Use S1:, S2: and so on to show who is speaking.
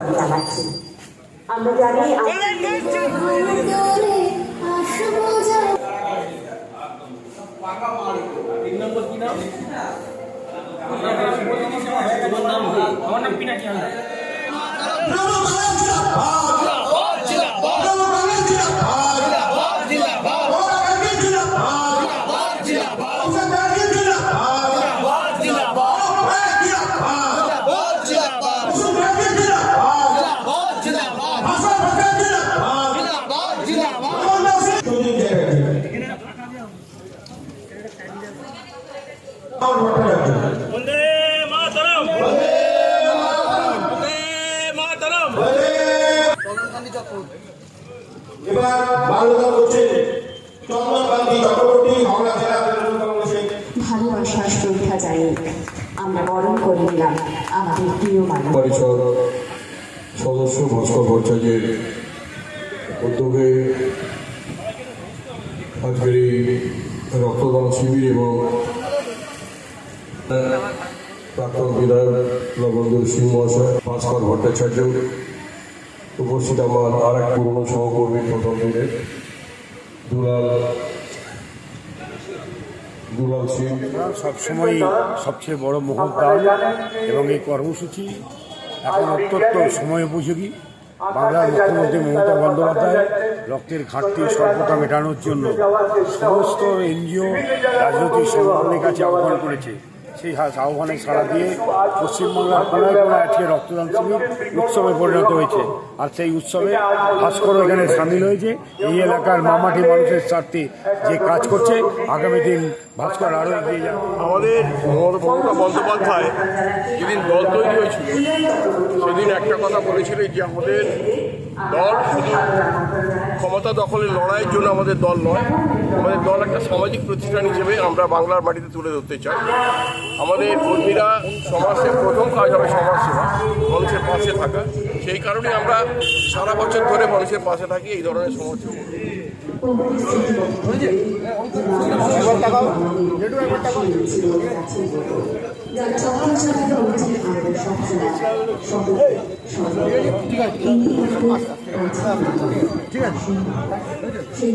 S1: জানাচ্ছি। আমরা জানি
S2: আমার নাম পিনাকি হালদার। বন্দে মাতরম বন্দে মাতরম
S1: ভালোবাসার শ্রদ্ধা জানিয়ে আমরা করে নিলাম আমাদের প্রিয় মানুষ
S3: পরিষদ সদস্য ভাস্কর ভট্টাচার্যের উদ্যোগে আজকের এই রক্তদান শিবির এবং প্রাক্তন বিধায়ক লবণদুর সিং মহাশয় ভাস্কর ভট্টাচার্য উপস্থিত আমার আর এক পুরনো সহকর্মী প্রথম দিনের দুলাল দুলাল সিং
S4: সবসময় সবচেয়ে বড় মহৎদান এবং এই কর্মসূচি এখন অত্যন্ত সময় উপযোগী বাংলার মুখ্যমন্ত্রী মমতা বন্দ্যোপাধ্যায়, রক্তের ঘাটতি স্বল্পতা মেটানোর জন্য সমস্ত এনজিও, রাজনৈতিক সংগঠনের কাছে আহ্বান করেছে। সেই আহ্বানে সাড়া দিয়ে পশ্চিমবাংলার কোনায় কোনায় আজকে রক্তদান শিবির উৎসবে পরিণত হয়েছে। আর সেই উৎসবে ভাস্করও এখানে সামিল হয়েছে। এই এলাকার মামাটি মানুষের স্বার্থে যে কাজ করছে, আগামী দিন ভাস্কর আরও এগিয়ে যাবে।
S5: আমাদের মমতা বন্দ্যোপাধ্যায় যেদিন দল তৈরি হয়েছিল একটা কথা বলেছিল যে আমাদের দল শুধু ক্ষমতা দখলের লড়াইয়ের জন্য আমাদের দল নয়। আমাদের দল একটা সামাজিক প্রতিষ্ঠান হিসেবে আমরা বাংলার মাটিতে তুলে ধরতে চাই। আমাদের কর্মীরা সমাজের প্রথম কাজ হবে সমাজসেবা, মানুষের পাশে থাকা। সেই কারণে আমরা সারা বছর ধরে মানুষের পাশে থাকি, এই ধরনের সমাজসেবা।
S1: ঠিক আছে। সেই